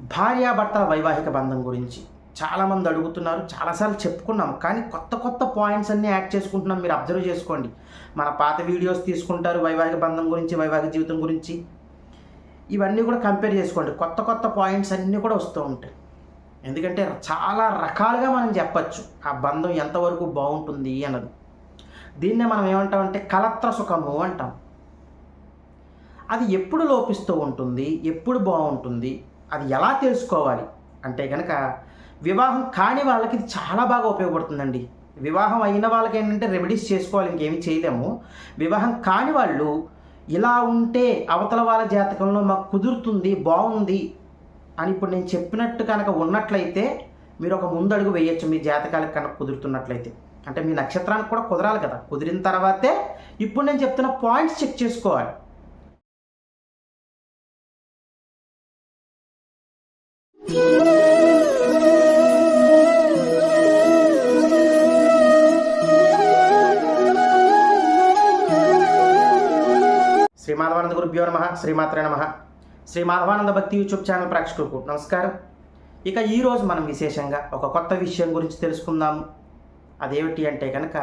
భార్యాభర్తల వైవాహిక బంధం గురించి చాలామంది అడుగుతున్నారు చాలాసార్లు చెప్పుకున్నాం. కానీ కొత్త కొత్త పాయింట్స్ అన్నీ యాడ్ చేసుకుంటున్నాం. మీరు అబ్జర్వ్ చేసుకోండి. మన పాత వీడియోస్ తీసుకుంటారు వైవాహిక బంధం గురించి వైవాహిక జీవితం గురించి. ఇవన్నీ కూడా కంపేర్ చేసుకోండి. కొత్త కొత్త పాయింట్స్ అన్నీ కూడా వస్తూ ఉంటాయి. ఎందుకంటే చాలా రకాలుగా మనం చెప్పచ్చు ఆ బంధం ఎంతవరకు బాగుంటుంది అన్నది. దీన్నే మనం ఏమంటామంటే కలత్ర సుఖము అంటాం. అది ఎప్పుడు లోపిస్తూ ఉంటుంది ఎప్పుడు బాగుంటుంది అది ఎలా తెలుసుకోవాలి? అంటే కనుక వివాహం కాని వాళ్ళకి ఇది చాలా బాగా ఉపయోగపడుతుందండి. వివాహం అయిన వాళ్ళకి ఏంటంటే రెమెడీస్ చేసుకోవాలి ఇంకేమీ చేయలేము. వివాహం కాని వాళ్ళు ఇలా ఉంటే అవతల వాళ్ళ జాతకంలో మాకు కుదురుతుంది బాగుంది అని ఇప్పుడు నేను చెప్పినట్టు కనుక ఉన్నట్లయితే మీరు ఒక ముందడుగు వేయచ్చు మీ జాతకాలకు కనుక కుదురుతున్నట్లయితే. అంటే మీ నక్షత్రానికి కూడా కుదరాలి కదా. కుదిరిన తర్వాతే ఇప్పుడు నేను చెప్తున్న పాయింట్స్ చెక్ చేసుకోవాలి. శ్రీ మాధవానంద గురుభ్యో నమ శ్రీమాత్రే నమ. శ్రీ మాధవానంద భక్తి యూట్యూబ్ ఛానల్ ప్రేక్షకులకు నమస్కారం. ఇక ఈరోజు మనం విశేషంగా ఒక కొత్త విషయం గురించి తెలుసుకుందాము. అదేమిటి అంటే కనుక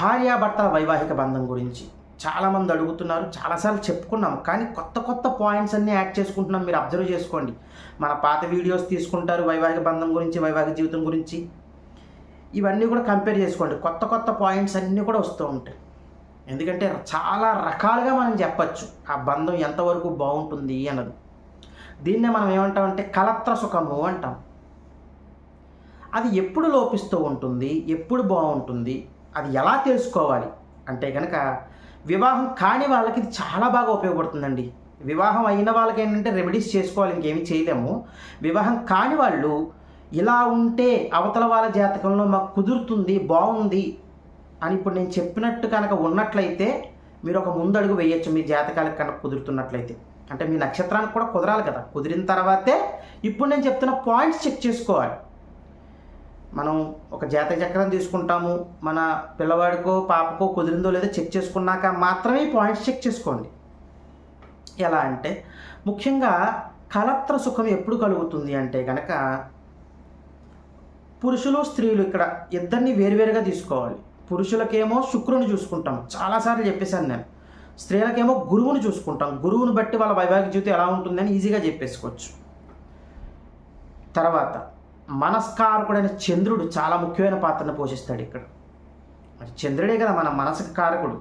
భార్యాభర్తల వైవాహిక బంధం గురించి. చాలామంది అడుగుతున్నారు చాలాసార్లు చెప్పుకున్నాం కానీ కొత్త కొత్త పాయింట్స్ అన్నీ యాడ్ చేసుకుంటున్నాం. మీరు అబ్జర్వ్ చేసుకోండి. మన పాత వీడియోస్ తీసుకుంటారు వైవాహిక బంధం గురించి వైవాహిక జీవితం గురించి. ఇవన్నీ కూడా కంపేర్ చేసుకోండి. కొత్త కొత్త పాయింట్స్ అన్నీ కూడా వస్తూ ఉంటాయి. ఎందుకంటే చాలా రకాలుగా మనం చెప్పచ్చు ఆ బంధం ఎంతవరకు బాగుంటుంది అన్నది. దీన్నే మనం ఏమంటామంటే కలత్ర సుఖము అంటాం. అది ఎప్పుడు లోపిస్తూ ఉంటుంది ఎప్పుడు బాగుంటుంది అది ఎలా తెలుసుకోవాలి? అంటే కనుక వివాహం కాని వాళ్ళకి ఇది చాలా బాగా ఉపయోగపడుతుందండి. వివాహం అయిన వాళ్ళకి ఏంటంటే రెమెడీస్ చేసుకోవాలి ఇంకేమీ చేయలేము. వివాహం కాని వాళ్ళు ఇలా ఉంటే అవతల వాళ్ళ జాతకంలో మాకు కుదురుతుంది బాగుంది అని ఇప్పుడు నేను చెప్పినట్టు కనుక ఉన్నట్లయితే మీరు ఒక ముందడుగు వేయచ్చు మీ జాతకాలకు కనుక కుదురుతున్నట్లయితే. అంటే మీ నక్షత్రానికి కూడా కుదరాలి కదా. కుదిరిన తర్వాతే ఇప్పుడు నేను చెప్తున్న పాయింట్స్ చెక్ చేసుకోవాలి. మనం ఒక జాతక చక్రం తీసుకుంటాము మన పిల్లవాడికో పాపకో కుదిరిందో లేదో చెక్ చేసుకున్నాక మాత్రమే పాయింట్స్ చెక్ చేసుకోండి. ఎలా అంటే ముఖ్యంగా కలత్ర సుఖం ఎప్పుడు కలుగుతుంది అంటే కనుక పురుషులు స్త్రీలు ఇక్కడ ఇద్దరిని వేరువేరుగా తీసుకోవాలి. పురుషులకేమో శుక్రుని చూసుకుంటాం. చాలాసార్లు చెప్పేశాను నేను. స్త్రీలకేమో గురువుని చూసుకుంటాం. గురువుని బట్టి వాళ్ళ వైవాహిక జీవితం ఎలా ఉంటుందని ఈజీగా చెప్పేసుకోవచ్చు. తర్వాత మనస్కారకుడైన చంద్రుడు చాలా ముఖ్యమైన పాత్రను పోషిస్తాడు ఇక్కడ. మరి చంద్రుడే కదా మన మనసుకు కారకుడు.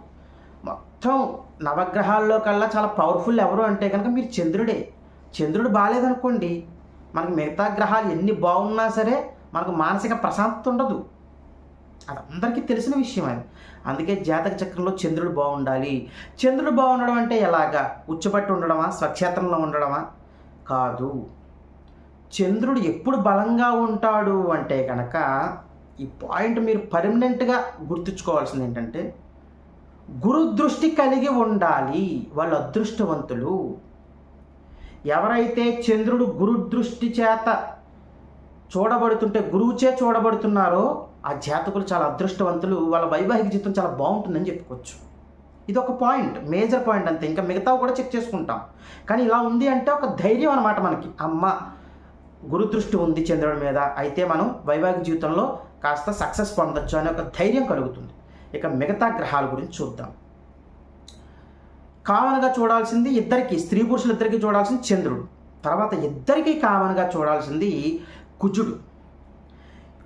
మొత్తం నవగ్రహాల్లో కల్లా చాలా పవర్ఫుల్ ఎవరు అంటే కనుక మీరు చంద్రుడే. చంద్రుడు బాగాలేదనుకోండి మనకు మిగతా గ్రహాలు ఎన్ని బాగున్నా సరే మనకు మానసిక ప్రశాంతత ఉండదు. అది అందరికీ తెలిసిన విషయం అది. అందుకే జాతక చక్రంలో చంద్రుడు బాగుండాలి. చంద్రుడు బాగుండడం అంటే ఎలాగా? ఉచ్చబట్టి ఉండడమా? స్వక్షేత్రంలో ఉండడమా? కాదు. చంద్రుడు ఎప్పుడు బలంగా ఉంటాడు అంటే కనుక ఈ పాయింట్ మీరు పర్మనెంట్గా గుర్తుంచుకోవాల్సింది ఏంటంటే గురు దృష్టి కలిగి ఉండాలి వాళ్ళు అదృష్టవంతులు. ఎవరైతే చంద్రుడు గురు దృష్టి చేత చూడబడుతుంటే గురువుచే చూడబడుతున్నారో ఆ జాతకులు చాలా అదృష్టవంతులు వాళ్ళ వైవాహిక జీవితం చాలా బాగుంటుందని చెప్పుకోవచ్చు. ఇది ఒక పాయింట్ మేజర్ పాయింట్ అంతే. ఇంకా మిగతా కూడా చెక్ చేసుకుంటాం. కానీ ఇలా ఉంది అంటే ఒక ధైర్యం అనమాట మనకి. అమ్మ గురుదృష్టి ఉంది చంద్రుడి మీద అయితే మనం వైవాహిక జీవితంలో కాస్త సక్సెస్ పొందొచ్చు అనే ఒక ధైర్యం కలుగుతుంది. ఇక మిగతా గ్రహాల గురించి చూద్దాం. కామన్గా చూడాల్సింది ఇద్దరికి స్త్రీ పురుషులిద్దరికీ చూడాల్సింది చంద్రుడు. తర్వాత ఇద్దరికీ కామన్గా చూడాల్సింది కుజుడు.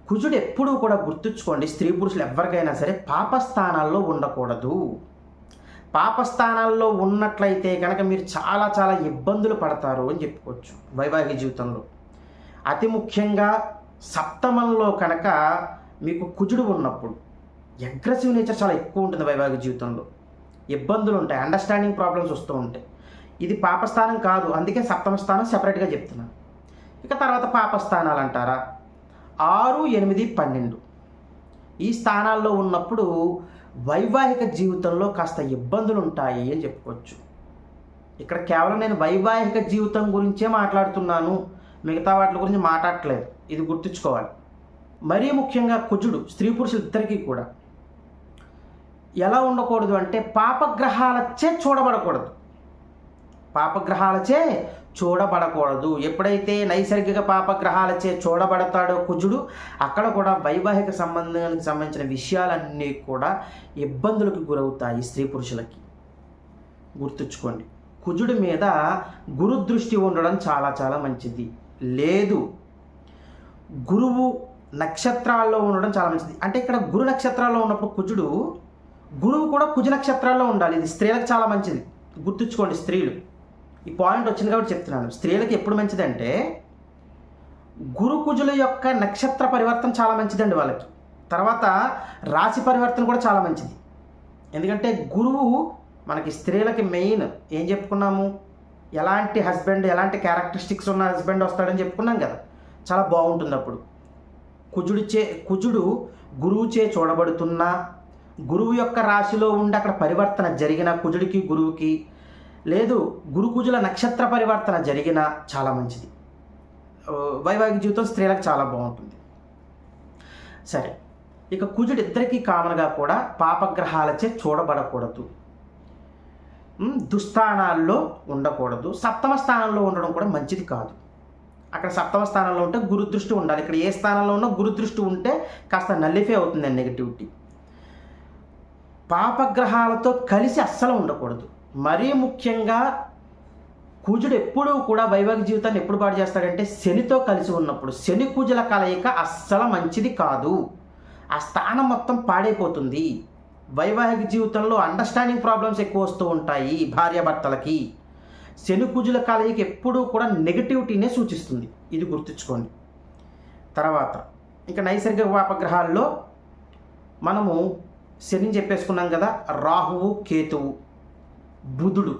కుజుడు ఎప్పుడూ కూడా గుర్తుంచుకోండి స్త్రీ పురుషులు ఎవరికైనా సరే పాపస్థానాల్లో ఉండకూడదు. పాపస్థానాల్లో ఉన్నట్లయితే కనుక మీరు చాలా చాలా ఇబ్బందులు పడతారు అని చెప్పుకోవచ్చు వైవాహిక జీవితంలో. అతి ముఖ్యంగా సప్తమంలో కనుక మీకు కుజుడు ఉన్నప్పుడు అగ్రెసివ్ నేచర్ చాలా ఎక్కువ ఉంటుంది వైవాహిక జీవితంలో. ఇబ్బందులు ఉంటాయి అండర్స్టాండింగ్ ప్రాబ్లమ్స్ వస్తూ ఉంటాయి. ఇది పాపస్థానం కాదు అందుకే సప్తమ స్థానం సెపరేట్గా చెప్తున్నాను. ఇక తర్వాత పాపస్థానాలు అంటారా? ఆరు ఎనిమిది పన్నెండు. ఈ స్థానాల్లో ఉన్నప్పుడు వైవాహిక జీవితంలో కాస్త ఇబ్బందులు ఉంటాయి అని చెప్పుకోవచ్చు. ఇక్కడ కేవలం నేను వైవాహిక జీవితం గురించే మాట్లాడుతున్నాను. మిగతా వాటి గురించి మాట్లాడట్లేదు. ఇది గుర్తుంచుకోవాలి. మరీ ముఖ్యంగా కుజుడు స్త్రీ పురుషులు ఇద్దరికీ కూడా. ఎలా ఉండకూడదు అంటే పాపగ్రహాలచే చూడబడకూడదు. పాపగ్రహాలచే చూడబడకూడదు. ఎప్పుడైతే నైసర్గిక పాపగ్రహాలచే చూడబడతాడో కుజుడు అక్కడ కూడా వైవాహిక సంబంధానికి సంబంధించిన విషయాలన్నీ కూడా ఇబ్బందులకు గురవుతాయి స్త్రీ పురుషులకి. గుర్తుంచుకోండి. కుజుడి మీద గురుదృష్టి ఉండడం చాలా చాలా మంచిది. లేదు. గురువు నక్షత్రాల్లో ఉండడం చాలా మంచిది. అంటే ఇక్కడ గురు నక్షత్రాల్లో ఉన్నప్పుడు కుజుడు గురువు కూడా కుజ నక్షత్రాల్లో ఉండాలి. ఇది స్త్రీలకు చాలా మంచిది. గుర్తుంచుకోండి స్త్రీలు. ఈ పాయింట్ వచ్చింది కాబట్టి చెప్తున్నాను. స్త్రీలకు ఎప్పుడు మంచిదంటే గురు కుజుల యొక్క నక్షత్ర పరివర్తన చాలా మంచిదండి వాళ్ళకి. తర్వాత రాశి పరివర్తన కూడా చాలా మంచిది. ఎందుకంటే గురువు మనకి స్త్రీలకి మెయిన్. ఏం చెప్పుకున్నాము? ఎలాంటి హస్బెండ్ ఎలాంటి క్యారెక్టరిస్టిక్స్ ఉన్న హస్బెండ్ వస్తాడని చెప్పుకున్నాం కదా. చాలా బాగుంటుంది అప్పుడు. కుజుడి చే కుజుడు గురువు చే చూడబడుతున్నా గురువు యొక్క రాశిలో ఉండి అక్కడ పరివర్తన జరిగిన కుజుడికి గురువుకి లేదు గురుకుజుల నక్షత్ర పరివర్తన జరిగిన చాలా మంచిది. వైవాహిక జీవితం స్త్రీలకు చాలా బాగుంటుంది. సరే ఇక కుజుడు ఇద్దరికీ కామన్గా కూడా పాపగ్రహాలచే చూడబడకూడదు. దుస్థానాల్లో ఉండకూడదు. సప్తమ స్థానంలో ఉండడం కూడా మంచిది కాదు. అక్కడ సప్తమ స్థానంలో ఉంటే గురుదృష్టి ఉండాలి. ఇక్కడ ఏ స్థానంలో ఉన్నా గురుదృష్టి ఉంటే కాస్త నల్లిఫై అవుతుంది నెగిటివిటీ పాపగ్రహాలతో కలిసి అస్సలు ఉండకూడదు. మరీ ముఖ్యంగా కుజుడు ఎప్పుడూ కూడా వైవాహిక జీవితాన్ని ఎప్పుడు పాడు చేస్తాడంటే శనితో కలిసి ఉన్నప్పుడు. శని కుజుల కలయిక అస్సలు మంచిది కాదు. ఆ స్థానం మొత్తం పాడైపోతుంది. వైవాహిక జీవితంలో అండర్స్టాండింగ్ ప్రాబ్లమ్స్ ఎక్కువ వస్తూ ఉంటాయి భార్యాభర్తలకి శనుకుజుల కలయిక ఎప్పుడూ కూడా నెగటివిటీనే సూచిస్తుంది. ఇది గుర్తుంచుకోండి. తర్వాత ఇంకా నైసర్గిక వాపగ్రహాల్లో మనము శని చెప్పేసుకున్నాం కదా రాహువు కేతువు బుధుడు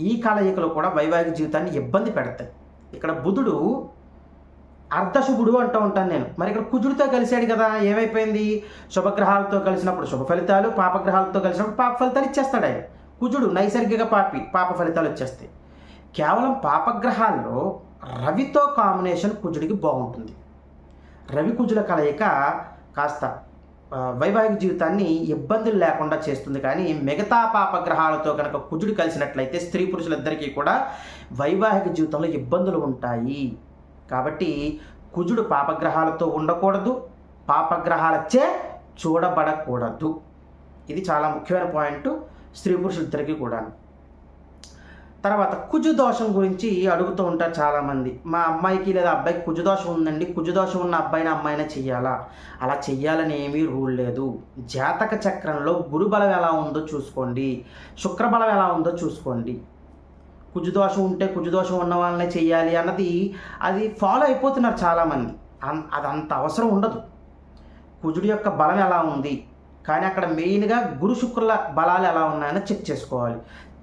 ఈ కలయికలు కూడా వైవాహిక జీవితాన్ని ఇబ్బంది పెడతాయి. ఇక్కడ బుధుడు అర్ధశుభుడు అంటూ ఉంటాను నేను. మరి ఇక్కడ కుజుడితో కలిశాడు కదా ఏమైపోయింది? శుభగ్రహాలతో కలిసినప్పుడు శుభ ఫలితాలు పాపగ్రహాలతో కలిసినప్పుడు పాప ఫలితాలు ఇచ్చేస్తాడు ఆయన. కుజుడు నైసర్గిక పాపి పాప ఫలితాలు వచ్చేస్తాయి. కేవలం పాపగ్రహాల్లో రవితో కాంబినేషన్ కుజుడికి బాగుంటుంది. రవి కుజుల కలయిక కాస్త వైవాహిక జీవితాన్ని ఇబ్బందులు లేకుండా చేస్తుంది కానీ మిగతా పాపగ్రహాలతో కనుక కుజుడు కలిసినట్లయితే స్త్రీ పురుషులిద్దరికీ కూడా వైవాహిక జీవితంలో ఇబ్బందులు ఉంటాయి. కాబట్టి కుజుడు పాపగ్రహాలతో ఉండకూడదు. పాపగ్రహాలచే చూడబడకూడదు. ఇది చాలా ముఖ్యమైన పాయింట్ స్త్రీ పురుషులిద్దరికీ కూడా తర్వాత కుజు దోషం గురించి అడుగుతూ ఉంటారు చాలామంది. మా అమ్మాయికి లేదా అబ్బాయికి కుజు దోషం ఉందండి. కుజు దోషం ఉన్న అబ్బాయిని అమ్మాయినే చెయ్యాలా? అలా చెయ్యాలని ఏమీ రూల్ లేదు. జాతక చక్రంలో గురుబలం ఎలా ఉందో చూసుకోండి. శుక్రబలం ఎలా ఉందో చూసుకోండి. కుజుదోషం ఉంటే కుజుదోషం ఉన్న వాళ్ళనే చేయాలి అన్నది అది ఫాలో అయిపోతున్నారు చాలామంది. అది అంత అవసరం ఉండదు. కుజుడి యొక్క బలం ఎలా ఉంది? కానీ అక్కడ మెయిన్గా గురు శుక్రుల బలాలు ఎలా ఉన్నాయని చెక్ చేసుకోవాలి.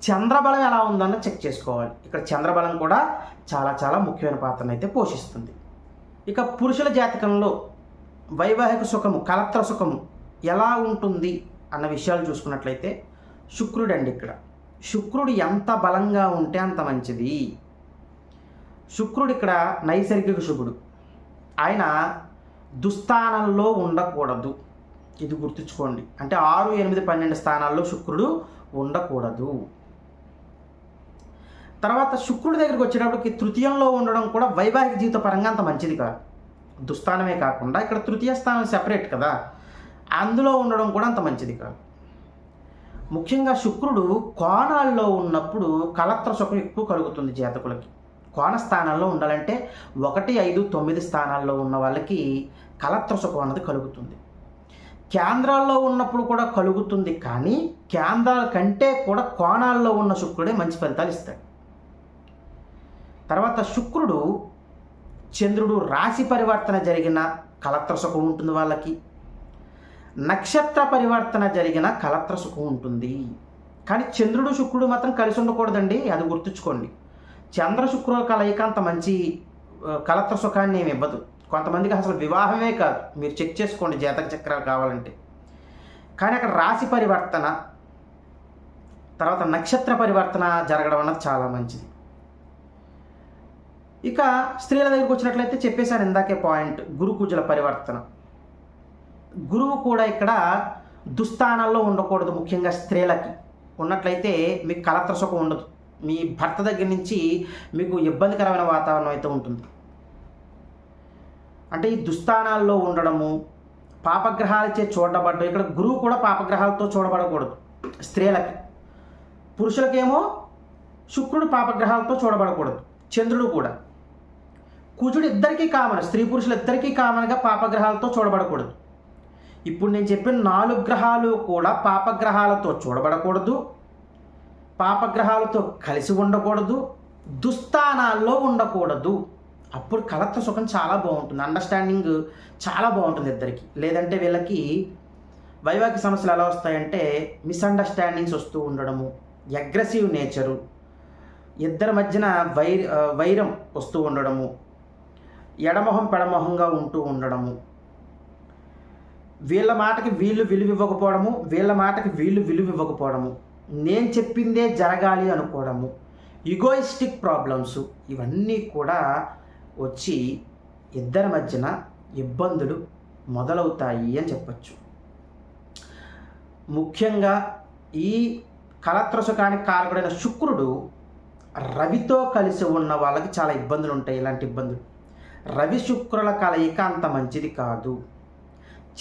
చంద్రబలం ఎలా ఉందన్న చెక్ చేసుకోవాలి. ఇక్కడ చంద్రబలం కూడా చాలా చాలా ముఖ్యమైన పాత్రను అయితే పోషిస్తుంది. ఇక పురుషుల జాతకంలో వైవాహిక సుఖము కలత్ర సుఖము ఎలా ఉంటుంది అన్న విషయాలు చూసుకున్నట్లయితే శుక్రుడు అండి ఇక్కడ. శుక్రుడు ఎంత బలంగా ఉంటే అంత మంచిది. శుక్రుడు ఇక్కడ నైసర్గిక శుభుడు. ఆయన దుస్థానంలో ఉండకూడదు. ఇది గుర్తుంచుకోండి. అంటే ఆరు ఎనిమిది పన్నెండు స్థానాల్లో శుక్రుడు ఉండకూడదు. తర్వాత శుక్రుడి దగ్గరికి వచ్చేటప్పటికి తృతీయంలో ఉండడం కూడా వైవాహిక జీవిత పరంగా అంత మంచిది కాదు. దుస్థానమే కాకుండా ఇక్కడ తృతీయ స్థానం సెపరేట్ కదా. అందులో ఉండడం కూడా అంత మంచిది కాదు. ముఖ్యంగా శుక్రుడు కోణాల్లో ఉన్నప్పుడు కలత్ర సుఖం ఎక్కువ కలుగుతుంది జాతకులకి. కోణ స్థానాల్లో ఉండాలంటే ఒకటి ఐదు తొమ్మిది స్థానాల్లో ఉన్న వాళ్ళకి కలత్ర సుఖం అన్నది కలుగుతుంది. కేంద్రాల్లో ఉన్నప్పుడు కూడా కలుగుతుంది కానీ కేంద్రాల కంటే కూడా కోణాల్లో ఉన్న శుక్రుడే మంచి ఫలితాలు ఇస్తాడు. తర్వాత శుక్రుడు చంద్రుడు రాశి పరివర్తన జరిగిన కలత్ర సుఖం ఉంటుంది వాళ్ళకి. నక్షత్ర పరివర్తన జరిగిన కలత్ర సుఖం ఉంటుంది. కానీ చంద్రుడు శుక్రుడు మాత్రం కలిసి ఉండకూడదండి. అది గుర్తుంచుకోండి. చంద్ర శుక్రుల కలయిక అంత మంచి కలత్ర సుఖాన్ని ఏమి ఇవ్వదు. కొంతమందికి అసలు వివాహమే కాదు. మీరు చెక్ చేసుకోండి జాతక చక్రాలు కావాలంటే. కానీ అక్కడ రాశి పరివర్తన తర్వాత నక్షత్ర పరివర్తన జరగడం అన్నది చాలా మంచిది. ఇక స్త్రీల దగ్గరికి వచ్చినట్లయితే చెప్పేశాను ఇందాకే పాయింట్ గురుకూజల పరివర్తన. గురువు కూడా ఇక్కడ దుస్థానాల్లో ఉండకూడదు ముఖ్యంగా స్త్రీలకి. ఉన్నట్లయితే మీకు కలత్ర సుఖం ఉండదు. మీ భర్త దగ్గర నుంచి మీకు ఇబ్బందికరమైన వాతావరణం అయితే ఉంటుంది. అంటే ఈ దుస్థానాల్లో ఉండడము పాపగ్రహాలచే చూడబడ్డం ఇక్కడ గురువు కూడా పాపగ్రహాలతో చూడబడకూడదు స్త్రీలకి. పురుషులకేమో శుక్రుడు పాపగ్రహాలతో చూడబడకూడదు చంద్రుడు కూడా. కుజుడు ఇద్దరికీ కామన్ స్త్రీ పురుషులు ఇద్దరికీ కామన్గా పాపగ్రహాలతో చూడబడకూడదు. ఇప్పుడు నేను చెప్పిన నాలుగు గ్రహాలు కూడా పాపగ్రహాలతో చూడబడకూడదు పాపగ్రహాలతో కలిసి ఉండకూడదు దుస్థానాల్లో ఉండకూడదు. అప్పుడు కలత్వ సుఖం చాలా బాగుంటుంది అండర్స్టాండింగ్ చాలా బాగుంటుంది ఇద్దరికి. లేదంటే వీళ్ళకి వైవాహిక సమస్యలు ఎలా వస్తాయంటే మిస్అండర్స్టాండింగ్స్ వస్తూ ఉండడము అగ్రెసివ్ నేచరు ఇద్దరి మధ్యన వై వైరం వస్తూ ఉండడము ఎడమొహం పెడమొహంగా ఉంటూ ఉండడము వీళ్ళ మాటకి వీళ్ళు విలువ ఇవ్వకపోవడము వీళ్ళ మాటకి వీళ్ళు విలువ ఇవ్వకపోవడము నేను చెప్పిందే జరగాలి అనుకోవడము. ఇగోయిస్టిక్ ప్రాబ్లమ్స్ ఇవన్నీ కూడా వచ్చి ఇద్దరి మధ్యన ఇబ్బందులు మొదలవుతాయి అని చెప్పచ్చు. ముఖ్యంగా ఈ కలత్రసుకానికి కారకుడైన శుక్రుడు రవితో కలిసి ఉన్న వాళ్ళకి చాలా ఇబ్బందులు ఉంటాయి. ఇలాంటి ఇబ్బందులు? రవి శుక్రుల కలయిక అంత మంచిది కాదు.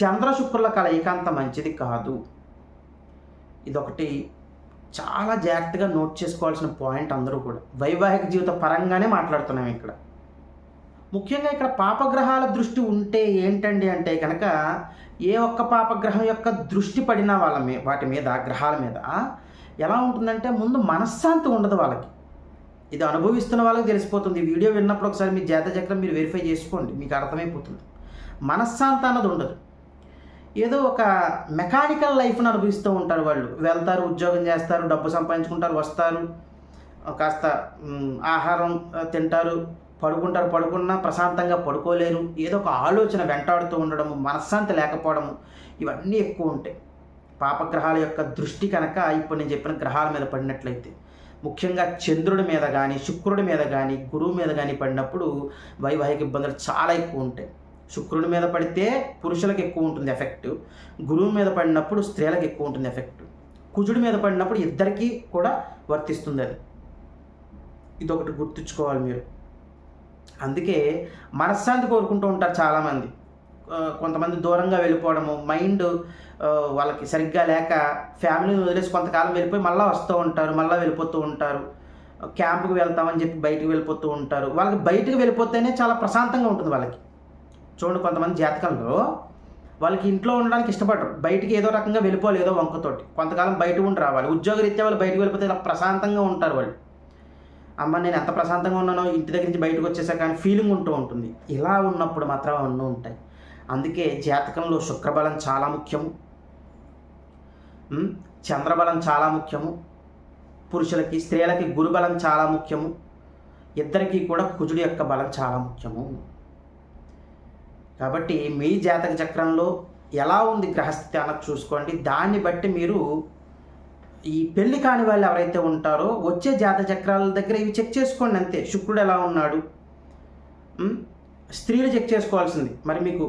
చంద్ర శుక్రుల కలయిక అంత మంచిది కాదు. ఇదొకటి చాలా జాగ్రత్తగా నోట్ చేసుకోవాల్సిన పాయింట్ అందరూ కూడా. వైవాహిక జీవిత పరంగానే మాట్లాడుతున్నాం ఇక్కడ. ముఖ్యంగా ఇక్కడ పాపగ్రహాల దృష్టి ఉంటే ఏంటండి అంటే కనుక ఏ ఒక్క పాపగ్రహం యొక్క దృష్టి పడిన వాళ్ళ మీ వాటి మీద గ్రహాల మీద ఎలా ఉంటుందంటే ముందు మనశ్శాంతి ఉండదు వాళ్ళకి. ఇది అనుభవిస్తున్న వాళ్ళకి తెలిసిపోతుంది. ఈ వీడియో విన్నప్పుడు ఒకసారి మీ జాత చక్రం మీరు వెరిఫై చేసుకోండి. మీకు అర్థమైపోతుంది. మనశ్శాంతి అన్నది ఉండదు. ఏదో ఒక మెకానికల్ లైఫ్ను అనుభవిస్తూ ఉంటారు వాళ్ళు. వెళ్తారు ఉద్యోగం చేస్తారు డబ్బు సంపాదించుకుంటారు వస్తారు. కాస్త ఆహారం తింటారు పడుకుంటారు పడుకున్నా ప్రశాంతంగా పడుకోలేరు. ఏదో ఒక ఆలోచన వెంటాడుతూ ఉండడము మనశ్శాంతి లేకపోవడము ఇవన్నీ ఎక్కువ ఉంటాయి. పాపగ్రహాల యొక్క దృష్టి కనుక ఇప్పుడు నేను చెప్పిన గ్రహాల మీద పడినట్లయితే ముఖ్యంగా చంద్రుడి మీద కానీ శుక్రుడి మీద కానీ గురువు మీద కానీ పడినప్పుడు వైవాహిక ఇబ్బందులు చాలా ఎక్కువ ఉంటాయి. శుక్రుడి మీద పడితే పురుషులకు ఎక్కువ ఉంటుంది ఎఫెక్ట్. గురువు మీద పడినప్పుడు స్త్రీలకు ఎక్కువ ఉంటుంది ఎఫెక్ట్. కుజుడి మీద పడినప్పుడు ఇద్దరికీ కూడా వర్తిస్తుంది అది ఇదొకటి గుర్తుంచుకోవాలి మీరు. అందుకే మనశ్శాంతి కోరుకుంటూ ఉంటారు చాలామంది. కొంతమంది దూరంగా వెళ్ళిపోవడము మైండ్ వాళ్ళకి సరిగ్గా లేక ఫ్యామిలీని వదిలేసి కొంతకాలం వెళ్ళిపోయి మళ్ళీ వస్తూ ఉంటారు మళ్ళీ వెళ్ళిపోతూ ఉంటారు. క్యాంపుకి వెళ్తామని చెప్పి బయటకు వెళ్ళిపోతూ ఉంటారు. వాళ్ళకి బయటకు వెళ్ళిపోతేనే చాలా ప్రశాంతంగా ఉంటుంది వాళ్ళకి. చూడండి కొంతమంది జాతకంలో వాళ్ళకి ఇంట్లో ఉండడానికి ఇష్టపడరు. బయటికి ఏదో రకంగా వెళ్ళిపోవాలి ఏదో వంకతోటి. కొంతకాలం బయట ఉండి రావాలి. ఉద్యోగరీత్యా వాళ్ళు బయటకు వెళ్ళిపోతే ఇలా ప్రశాంతంగా ఉంటారు వాళ్ళు. అమ్మ నేను ఎంత ప్రశాంతంగా ఉన్నానో ఇంటి దగ్గర నుంచి బయటకు వచ్చేసా కానీ ఫీలింగ్ ఉంటూ ఉంటుంది. ఇలా ఉన్నప్పుడు మాత్రం అవన్నీ ఉంటాయి. అందుకే జాతకంలో శుక్రబలం చాలా ముఖ్యము చంద్రబలం చాలా ముఖ్యము. పురుషులకి స్త్రీలకి గురుబలం చాలా ముఖ్యము. ఇద్దరికీ కూడా కుజుడి యొక్క బలం చాలా ముఖ్యము. కాబట్టి మీ జాతక చక్రంలో ఎలా ఉంది గ్రహస్థితి అన్నది చూసుకోండి. దాన్ని బట్టి మీరు ఈ పెళ్ళి కాని వాళ్ళు ఎవరైతే ఉంటారో వచ్చే జాత చక్రాల దగ్గర ఇవి చెక్ చేసుకోండి అంతే. శుక్రుడు ఎలా ఉన్నాడు? స్త్రీలు చెక్ చేసుకోవాల్సింది. మరి మీకు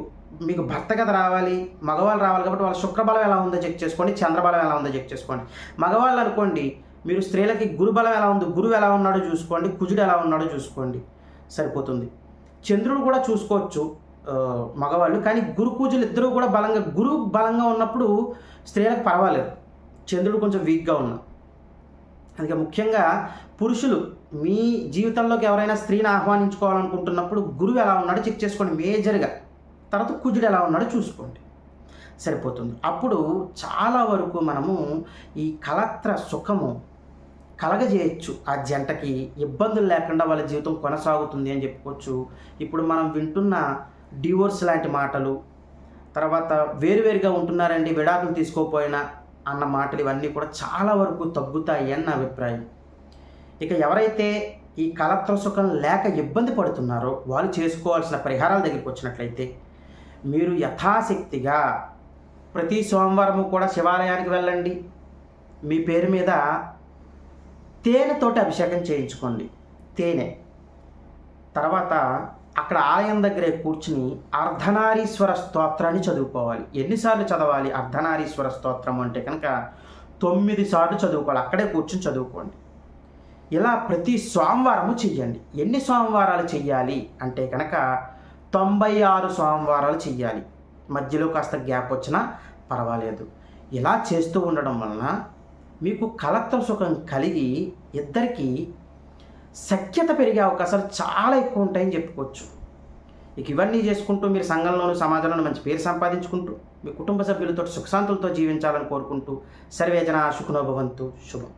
మీకు భర్త కథ రావాలి మగవాళ్ళు రావాలి కాబట్టి వాళ్ళ శుక్రబలం ఎలా ఉందో చెక్ చేసుకోండి చంద్రబలం ఎలా ఉందో చెక్ చేసుకోండి. మగవాళ్ళు అనుకోండి మీరు స్త్రీలకి గురుబలం ఎలా ఉందో గురువు ఎలా ఉన్నాడో చూసుకోండి కుజుడు ఎలా ఉన్నాడో చూసుకోండి. సరిపోతుంది. చంద్రుడు కూడా చూసుకోవచ్చు. మగవాళ్ళు. కానీ గురు పూజలు ఇద్దరు కూడా బలంగా గురువు బలంగా ఉన్నప్పుడు స్త్రీలకు పర్వాలేదు. చంద్రుడు కొంచెం వీక్గా ఉన్నా. అందుకే ముఖ్యంగా పురుషులు మీ జీవితంలోకి ఎవరైనా స్త్రీని ఆహ్వానించుకోవాలనుకుంటున్నప్పుడు గురువు ఎలా ఉన్నాడో చెక్ చేసుకోండి మేజర్గా. తర్వాత కుజుడు ఎలా ఉన్నాడో చూసుకోండి. సరిపోతుంది. అప్పుడు చాలా వరకు మనము ఈ కలత్ర సుఖము కలగజేయచ్చు. ఆ జంటకి ఇబ్బందులు లేకుండా వాళ్ళ జీవితం కొనసాగుతుంది అని చెప్పుకోవచ్చు. ఇప్పుడు మనం వింటున్న డివోర్స్ లాంటి మాటలు తర్వాత వేరువేరుగా ఉంటున్నారండి విడాకులు తీసుకోకపోయినా అన్న మాటలు ఇవన్నీ కూడా చాలా వరకు తగ్గుతాయి అని నా అభిప్రాయం. ఇక ఎవరైతే ఈ కలత్ర సుఖం లేక ఇబ్బంది పడుతున్నారో వాళ్ళు చేసుకోవాల్సిన పరిహారాల దగ్గరికి వచ్చినట్లయితే మీరు యథాశక్తిగా ప్రతి సోమవారము కూడా శివాలయానికి వెళ్ళండి. మీ పేరు మీద తేనెతోటి అభిషేకం చేయించుకోండి. తేనె. తర్వాత అక్కడ ఆలయం దగ్గరే కూర్చుని అర్ధనారీశ్వర స్తోత్రాన్ని చదువుకోవాలి. ఎన్నిసార్లు చదవాలి అర్ధనారీశ్వర స్తోత్రం అంటే కనుక తొమ్మిది సార్లు చదువుకోవాలి. అక్కడే కూర్చుని చదువుకోండి. ఇలా ప్రతి సోమవారము చెయ్యండి. ఎన్ని సోమవారాలు చెయ్యాలి అంటే కనుక తొంభై ఆరు సోమవారాలు చెయ్యాలి. మధ్యలో కాస్త గ్యాప్ వచ్చినా పర్వాలేదు. ఇలా చేస్తూ ఉండడం వలన మీకు కలత్వ సుఖం కలిగి ఇద్దరికీ సఖ్యత పెరిగే అవకాశాలు చాలా ఎక్కువ ఉంటాయని చెప్పుకోవచ్చు. ఇక ఇవన్నీ చేసుకుంటూ మీరు సంఘంలోను సమాజంలోనూ మంచి పేరు సంపాదించుకుంటూ మీ కుటుంబ సభ్యులతో సుఖశాంతులతో జీవించాలని కోరుకుంటూ సర్వేజన సుఖనోభవంతు శుభం.